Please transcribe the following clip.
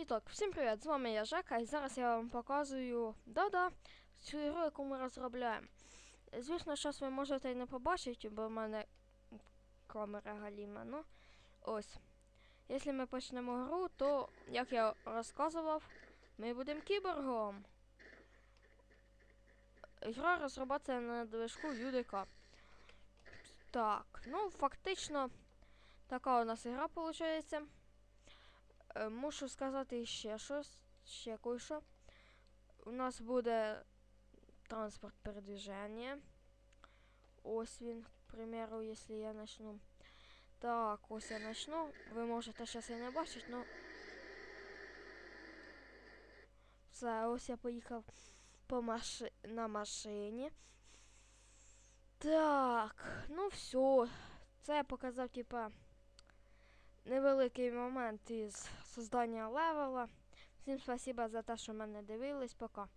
І так, всім привіт! З вами я Жека, і зараз я вам показую да-да, цю ігру, яку ми розробляємо. Звісно, зараз ви можете і не побачити, бо в мене камера галіма. Ну, ось. Якщо ми почнемо гру, то, як я розказував, ми будемо кіборгом. Гра розробляється на движку UDK. Так, ну фактично така у нас ігра виходить. Е, Мушу сказати ще щось, ще кое-що. У нас буде транспорт передвиження. Ось він, к примеру, якщо я начну. Так, ось я начну. Ви можете зараз і не бачити, но. Все, ось я поїхав по маши... на машині. Так, ну все. Це я показав, типа Невеликий момент із создання левела. Всім спасіба за те, що мене дивились. Пока.